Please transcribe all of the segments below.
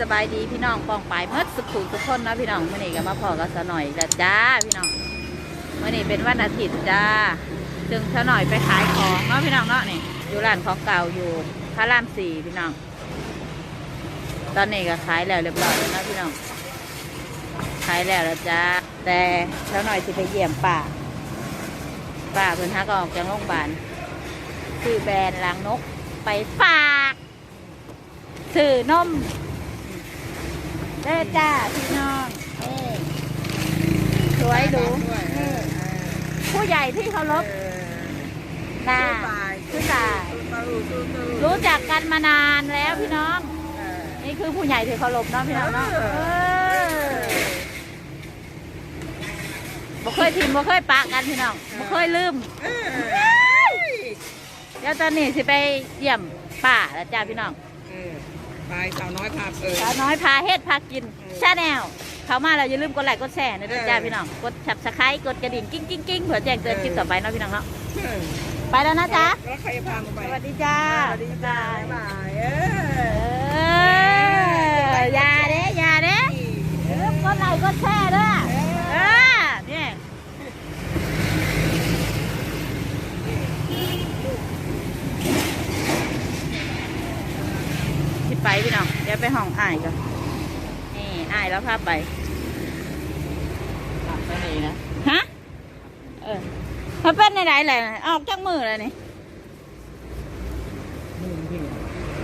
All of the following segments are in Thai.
สบายดีพี่น้องปองปายเมื่อสุขุทุกคนนะพี่น้องเมื่อนี้ก็มาพอกับสหน่อยล้วจ้าพี่น้องเมื่อนี้เป็นวันอาทิตย์จ้าจึงสหน่อยไปขายของเนาะพี่น้องเนาะนี่อยู่ร้านของเก่าอยู่พระรามสี่พี่น้อง ตอนนี้ก็ขายแล้วเรียบร้อยแล้วนะพี่น้องขายแล้วแล้วจ้าแต่สหน่อยสิไปเยี่ยมป้าป้าเพิ่นฮักออกจากโรงพยาบาลซื้อแบรนด์ล้างนกไปฝากสื่อนม เด้อจ้าพี่น้องเอ้ยสวยดูนี่ผู้ใหญ่ที่เคารพน่าคือตายรู้จักกันมานานแล้วพี่น้อง นี่คือผู้ใหญ่ที่เคารพเนาะพี่น้องเนาะเออบ่เคยทิมบ่เคยปะกันพี่น้องบ่เคยลืมเดี๋ยวตอนนี้สิไปเยี่ยมป้าแล้วจ้าพี่น้อง ไปสาวน้อยพาเปิด สาวน้อยพาเฮ็ดพากินชาแนลเขามาแล้วอย่าลืมกดไลค์กดแชร์นะด้วยจ้าพี่น้องกดชับสไครต์กดกระดิ่งกิ้งกิ้งกิ้งเผื่อแจ้งเตือนคลิปต่อไปเนาะพี่น้องเนาะไปแล้วนะจ๊ะแล้วใครพามาไปสวัสดีจ้าสวัสดีจ้าบ๊ายบายเอเออออย่าเด้อย่าเด้อย่าลืมกดไลค์กดแชร์ด้วยเออเนี่ยสิ ไปพี่น้อง เดี๋ยวไปห้องอ้ายก่อน นี่อ้ายแล้วพาไปไปไหนนะ ฮะ เออมันเป็นในไหนๆเลยออกจากมือเลยนี่นี่พี่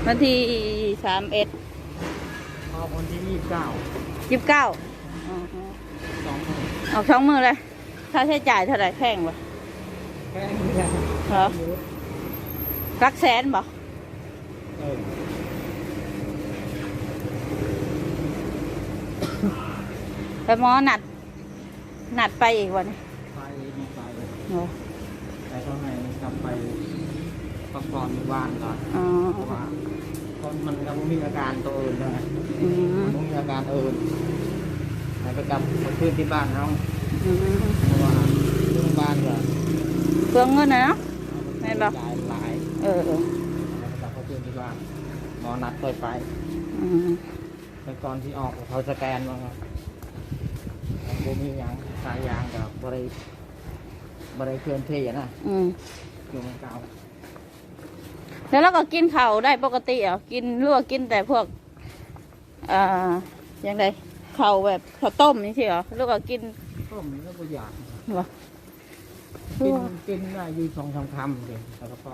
วันที่สามเอ็ดพอคนที่ยี่สิบเก้ายี่สิบเก้าสองคนออกช่องมือเลย ค่าใช้จ่ายเท่าไหร่แพงวะแค่นี้แหละเหรอรักแสนบ่เออ แต่หมอนัดนัดไปอีกวันนี้ไปไม่ไปเหรอแต่ต้องให้กลับไปพักผ่อนอยู่บ้านก่อนอ๋อเพราะว่าคนมันยังไม่มีอาการตัวอื่นเลยอืมมันไม่มีอาการอื่นให้ไปกลับมาคืนที่บ้านน้องอืมเพราะว่าเรื่องบ้านก็เปลืองเงินนะเนาะไม่บอกหลายหลายเออเออแล้วก็กลับมาคืนที่บ้านหมอนัดเคยไปอืม แต่ก่อนที่ออกเขาสแกนมาครับ ผมมีหยังสายยางกับบริบริเคลื่อนที่อะนะอืมอยู่เมืองเก่าแล้วเราก็กินข้าวได้ปกติเหรอกินหรือว่ากินแต่พวกอ่ายังไงข้าวแบบข้าวต้มนี่ใช่เหรอหรือว่ากินต้มแล้วก็อยากเหรอ กินกินได้อยี่สองสามคำเลยแล้วก็พอ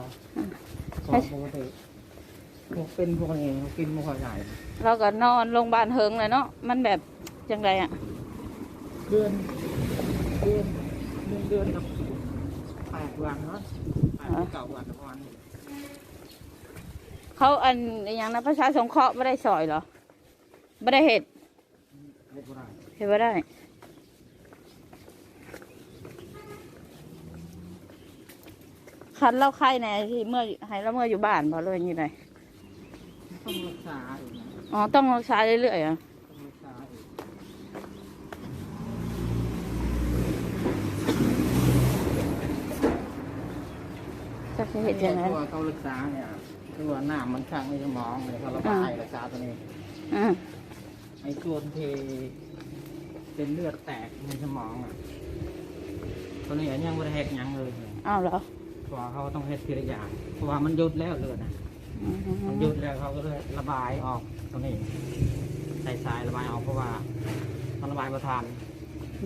พอปกติพวกเป็นพวกนี้เขากินไม่ค่อยได้ เราก็นอนโรงพยาบาลเฮิงเลยเนาะมันแบบจังไรอะ เดือนเดือนเดือนเดือนกับแปดวันเนาะแปดหรือเก้าวันประมาณนี้เขาอันอหย่างนะประชาสงเคราะห์ไม่ได้สอยเหรอไม่ได้เห็ดเรียกว่าได้เห็ดไม่ได้คันเล่าไข้ในที่เมื่อให้เราเมื่ออยู่บ้านพอเลยอย่างนี้เลยต้องรักษาอีกนะอ๋อต้องรักษาเรื่อยๆอะ ต้องรักษาอีก จะเห็ดยังไงตัวเขารักษาเนี่ยคือว่าหน้ามันข้างในสมองเลยเขาระบายรักษาตัวนี้อ่าไอ้ส่วนที่เป็นเลือดแตกในสมองอะตัวนี้ยังไม่ได้เฮ็ดหยังเลยอ้าวเหรอเพราะว่าเขาต้องเฮ็ดทีละอย่างเพราะว่ามันหยุดแล้วเลือดนะอืมันมหยุดแล้วเขาก็เลยระบายออกตัวนี้ใส่สายระบายออกเพราะว่ามันระบายประทาน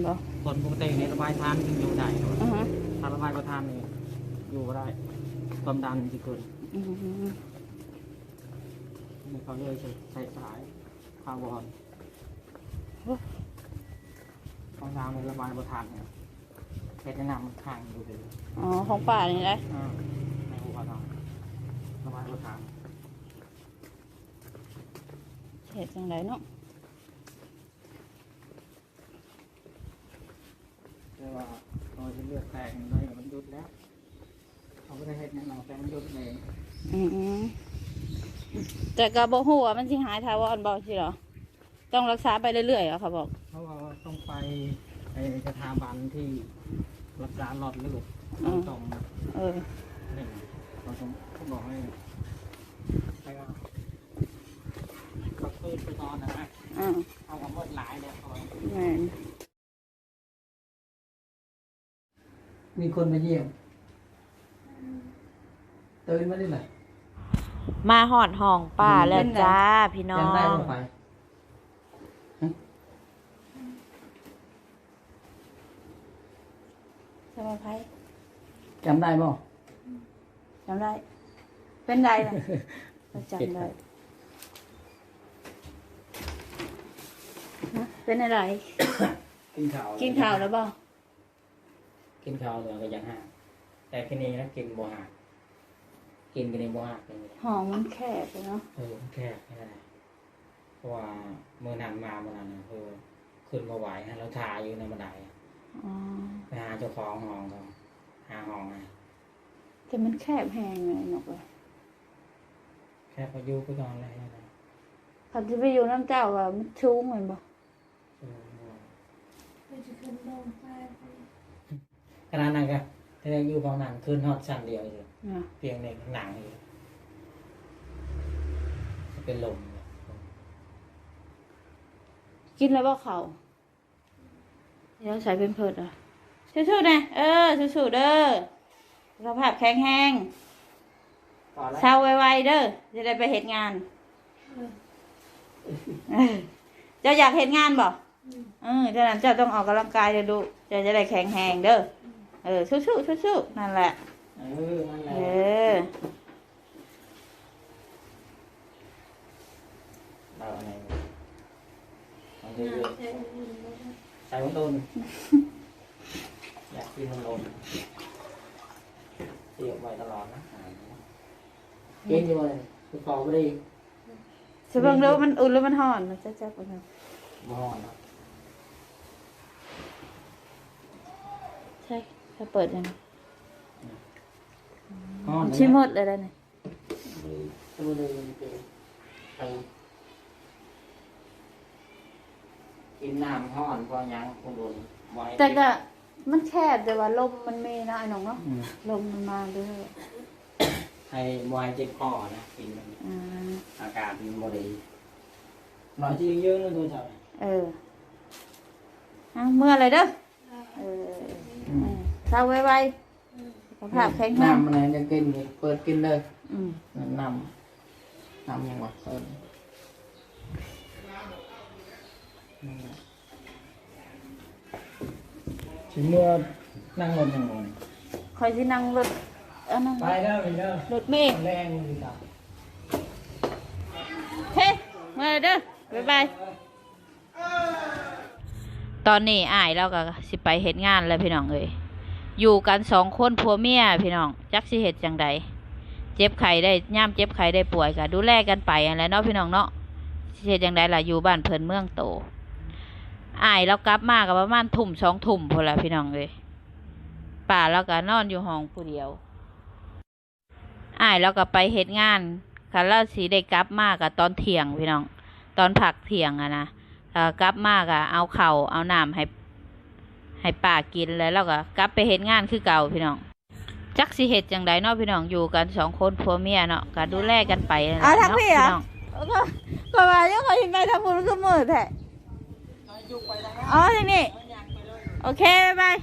เหรอคนปกตินี่ระบายทานจึงอยู่ได้อือฮะถ้าระบายประทานนี่อยู่บ่ได้ ความดันจะเกิดอืมนี่เขาเลยใส่สายคาร์บอนของน้ำในระบายประทานเนี่ยแค่จะนำมันข้างอยู่เลยอ๋อของป่านี่นะอ่าในหัวเราระบายประทานเห็ดยังไงเนาะแต่ว่าตอนที่เลือดแตกอะไรมันหยุดแล้ว เขาไม่ได้เฮ็ดแน่นอนแต่มันหยุดเองอืมแต่กระบอกหัวามันสิหายทาวอนบอกสิเหรอ ต้องรักษาไปเรื่อยๆเหรอเขาบอก เพราะว่าต้องไปไอ้สถาบันที่รักษาหลอดเลือดอืมตรงเออนี่เราต้องเขาบอกให้ไปเอารักอนนะฮะอืมเอาความหมดหลายเลยพอแม่นมีคนมาเยี่ยม ตื่นมาได้ไหมมาหอดห้องป้าแล้วจ้าพี่น้อยังได้งบ่ไปสบายไพจำได้บ่จำได้ เป็นไรล่ะจำได้ฮะเป็นอะไร กินข้าวกินข้าวแล้วบ่กินข้าวแล้วก็ยังห่างแต่ที่นี่นะกินบ่ห่าง กินกันในบ่ห่างกันเลยห้องมันแคบเลยเนาะเออแค่แค่นั้นแหละเพราะว่าเมื่อนานมาเมื่อนั้นน่ะคือขึ้นมาไหวฮะเราถ่ายอยู่ในบันไดอ๋อไปหาเจ้าของห้องเขาหาห้องไงแต่มันแคบแหงเลยนกเลยแค่พายุไปก่อนเลยนะเขาจะไปอยู่น้ำเจ้าว่ามันชูงเหมือนบ่เออขนาดนั้นก็ถ้าได้อยู่ของหนังขึ้นฮอดชั้นเดียวอยู่นะ เพียงในหนังอยู่จะเป็นลมเลยกินแล้วบ่เขาเดี๋ยวใส่เป็นเพิดอะสู้ๆนะเออสู้ๆเด้อสภาพแข็งแรงต่อแล้วเช้าไวๆเด้อจะได้ไปเห็นงานเออเจ้าอยากเห็นงานบ่เออเจ้านั้นเจ้าต้องออกกำลังกายเดี๋ยวดูเจ้าจะได้แข็งแรงเด้อเออสู้ๆสู้ๆนั่นแหละ เออนั่นแหเอละอเอาอะไรเอาเรื่อยๆใส่มันโดนอยากกินมันโดนเสียบไว้ตลอดนะเกินอยู่เลยคือของไม่ได้จะเบิ่งดูมันอุ่นหรือมันร้อนมันจะจับกันบ่อนนะใช่ถ้าเปิดยัง ฮ้อนชิมหมดเลยได้เนี่ยตัวเลยมันเป็นไปกินน้ำห้อนพอยังคงโดนไว้แต่ก็มันแคบแต่ว่าลมมันมีนะไอ้น้องเนาะอืมลมมันมาเรื่อยให้ไวายเจ็บคอนะกินมันอ่าอากาศมันบริหน่อยที่เยอะๆนะตัวเจ้าเออเอาเมื่อไรเด้อเออเออเช้าไวๆ สุขภาพแข็งแรงน้ำมันอะไรจะกินนี่เปิดกินเลยอืมน้ำน้ำยังวะเอิญถึงเมื่อนั่งรถยังไงคอยที่นั่งรถอันนั้นไปเด้อไปเด้อรถเมล์แรงเลยจ้ะเฮ้เมื่อไรเด้อบ๊ายบายตอนนี้อ้ายเราก็สิไปเฮ็ดงานแล้วพี่น้องเอ้ย อยู่กันสองคนผัวเมียพี่น้องจักสิเฮ็ดจังใดเจ็บไข้ได้ย่ามเจ็บไข้ได้ป่วยก็ดูแลกันไปอะไรเนาะพี่น้องเนาะสิเฮ็ดจังใดล่ะอยู่บ้านเพิ่นเมืองโตอ้ายเรากลับมาก็ประมาณทุ่มสองทุ่มพุ่นละพี่น้องเอ้ยป่าเราก็นอนอยู่ห้องผู้เดียวอ้ายเราก็ไปเฮ็ดงานคันเราสิได้กลับมาก็ตอนเที่ยงพี่น้อง ตอนผักเที่ยงอะนะกลับมาก็เอาเข่าเอาน้ำให้ ให้ป่ากินแล้วเราก็กลับไปเฮ็ดงานคือเก่าพี่น้องจักสิเฮ็ดจังใดเนาะพี่น้องอยู่กันสองคนผัวเมียเนาะก็ดูแลกันไปนั่นแหละอะทักเนาะพี่พี่เหรอน้องก็ก็มาเรื่องเขาเห็นไปทำบุญก็มือแท้อ๋อทางนี้โอเคบ๊ายบาย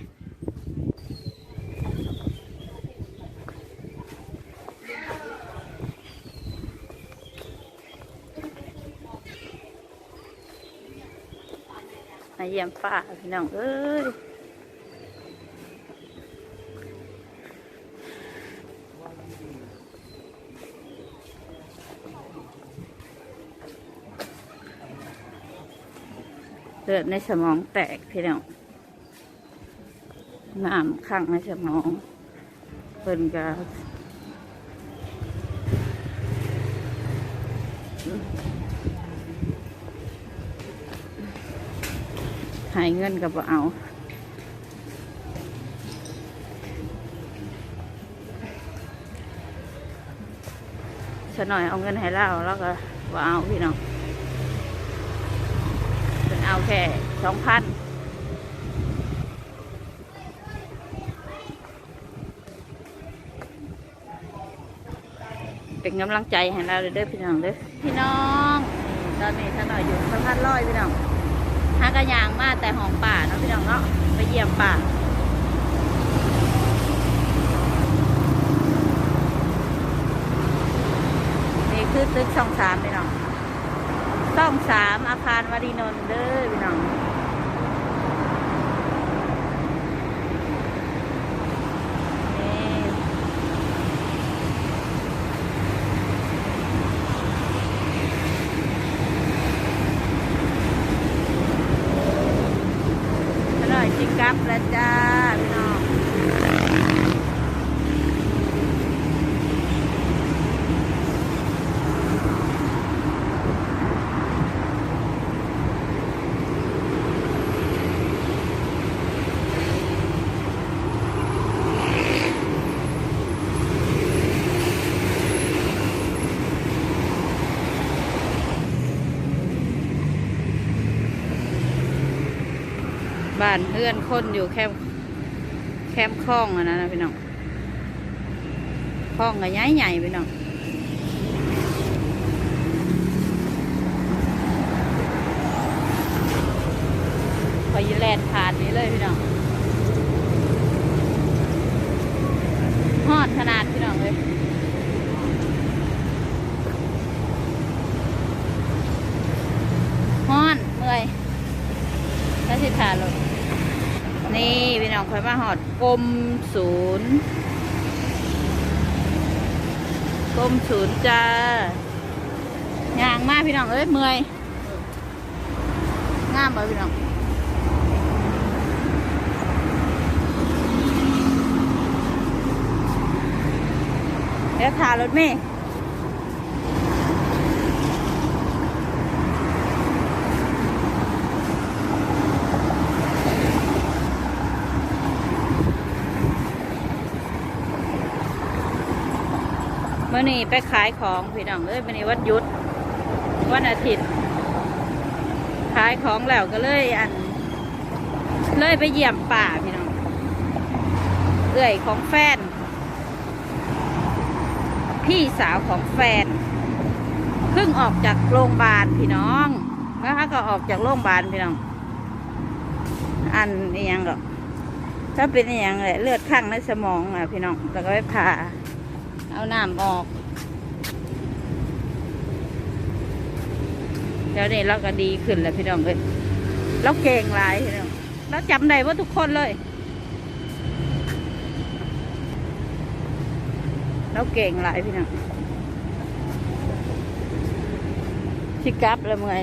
มาเยี่ยมป้าพี่น้องเอ้ย ลือดในสมองแตกพี่น้องน้ำขังในสมองเพิ่นก็หายเงินกับเอาสหน่อยเอาเงินให้เราแล้วก็ว่าเอาพี่น้อง เป็นเอาแค่สองพันเป็นกำลังใจให้เราเลยด้อพี่น้องเด้อพี่น้องตอนนี้ฉันหน่อยอยู่สะพานลอยพี่น้องหากระยางมาแต่หองป่าเนาะพี่น้องเนาะไปเยี่ยมป่านี่คือตึกช่องสามพี่น้อง ช่องสามอาคารวดีนนท์เด้อพี่น้องอร่อยจริงครับแล้วจ้าพี่น้อง บ้านเพื่อนคนอยู่แคมแคมคลองอันนั้นนะพี่น้องคลองก็ใหญ่ใหญ่ๆพี่น้องพอยีแลนผ่านนี้เลยพี่น้องฮอดขนาดพี่น้องเลยฮอนเมื่อยถ้าสิถ่ารถ นี่พี่น้องคอยมาหอดกรมศูนย์กรมศูนย์จ้ายางมากพี่น้องเอ้ยเมื่อยงามบ่พี่น้องเดี๋ยวถ่ารถเมย์ มื่อนี้ไปขายของพี่น้องเอ้ยวันนี้วันหยุดวันอาทิตย์ ขายของแล้วก็เลยอัน เลยไปเยี่ยมป่าพี่น้องเอื่อยของแฟน พี่สาวของแฟนเพิ่งออกจากโรงพยาบาลพี่น้องแล้วเขาก็ออกจากโรงพยาบาลพี่น้อง อันนี้ยังก็ถ้าเป็นอย่างแหละเลือดข้างในสมองอะพี่น้องแล้วก็ไปผ่า เอาน้ำออกแล้วนี่เราก็ดีขึ้นแล้วพี่น้องเลยเราเก่งหลายพี่น้องเราจำได้ว่าทุกคนเลย เราเก่งหลายพี่น้องชิกลับแล้วเมื่อย